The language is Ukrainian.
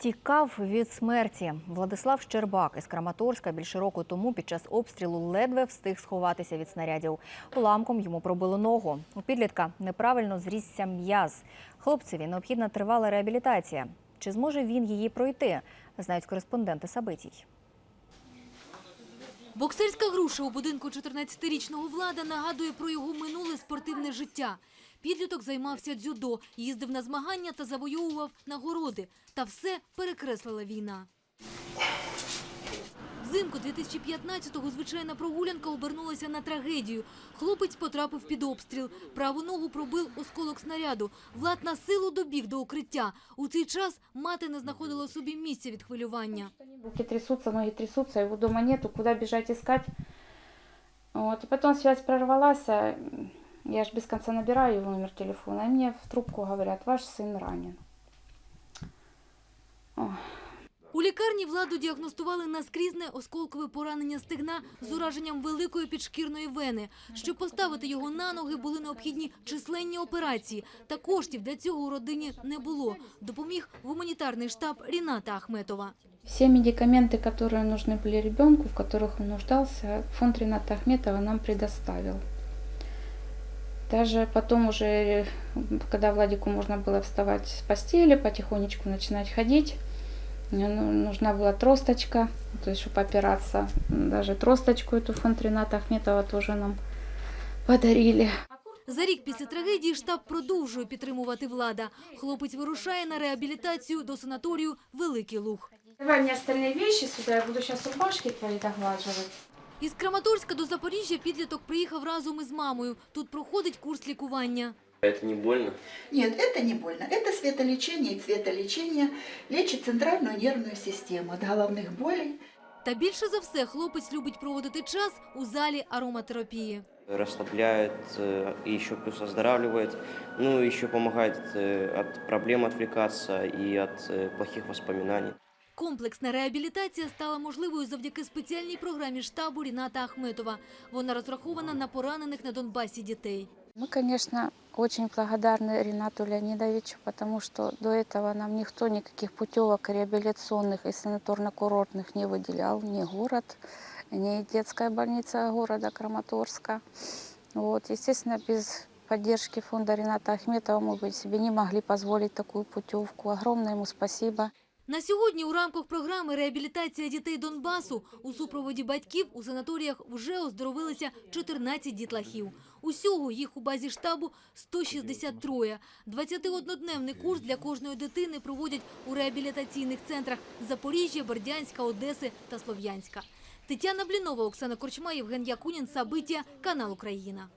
Тікав від смерті. Владислав Щербак із Краматорська більше року тому під час обстрілу ледве встиг сховатися від снарядів. Уламком йому пробило ногу. У підлітка неправильно зрісся м'яз. Хлопцеві необхідна тривала реабілітація. Чи зможе він її пройти? Знають кореспонденти Сабитій. Боксерська груша у будинку 14-річного Влада нагадує про його минуле спортивне життя. Підліток займався дзюдо, їздив на змагання та завоював нагороди. Та все перекреслила війна. Взимку 2015-го звичайна прогулянка обернулася на трагедію. Хлопець потрапив під обстріл. Праву ногу пробив осколок снаряду. Влад на силу добіг до укриття. У цей час мати не знаходила собі місця від хвилювання. Руки трясутся, ноги трясутся, его дома нету, куда бежать искать. Вот. И потом связь прорвалась, я ж без конца набираю его номер телефона, и мне в трубку говорят, ваш сын ранен. Ох. У лікарні владу діагностували наскрізне осколкове поранення стегна з ураженням великої підшкірної вени. Щоб поставити його на ноги, були необхідні численні операції. Та коштів для цього у родині не було. Допоміг гуманітарний штаб Ріната Ахметова. Все медикаменты, которые нужны были ребенку, в которых он нуждался, фонд Рената Ахметова нам предоставил. Даже потом уже, э, когда Владику можно было вставать с постели, потихонечку начинать ходить, мне ну- нужна была тросточка, то есть, чтобы опираться. Даже тросточку эту фонд Рената Ахметова тоже нам подарили. За рік після трагедії штаб продовжує підтримувати влада. Хлопець вирушає на реабілітацію до санаторію Великий Луг. Давай мне остальные вещи сюда, я буду сейчас рубашки твои доглаживать. Із Краматорська до Запоріжжя підліток приїхав разом із мамою. Тут проходить курс лікування. Это не больно. Нет, это не больно. Это светолечение и цветолечение лечит центральную нервную систему от головных болей. Та більше за все хлопець любить проводити час у залі ароматерапії. Расслабляет э, и еще плюс оздоравливает. Ну, еще помогает э, от проблем отвлекаться и от э, плохих воспоминаний. Комплексна реабілітація стала можливою завдяки спеціальній програмі штабу Ріната Ахметова. Вона розрахована на поранених на Донбасі дітей. Мы, конечно, очень благодарны Ренату Леонидовичу, потому что до этого нам никто никаких путевок реабилитационных и санаторно-курортных не выделял, ни город, ни детская больница города Краматорска. Вот, естественно, без поддержки фонда Рената Ахметова мы бы себе не могли позволить такую путевку. Огромное ему спасибо. На сьогодні у рамках програми реабілітація дітей Донбасу у супроводі батьків у санаторіях вже оздоровилися 14 дітлахів. Усього їх у базі штабу 163. 21-дневний курс для кожної дитини проводять у реабілітаційних центрах Запоріжжя, Бердянська, Одеси та Слов'янська. Тетяна Блінова, Оксана Корчма, Євген Якунін, Сабиття, канал Україна.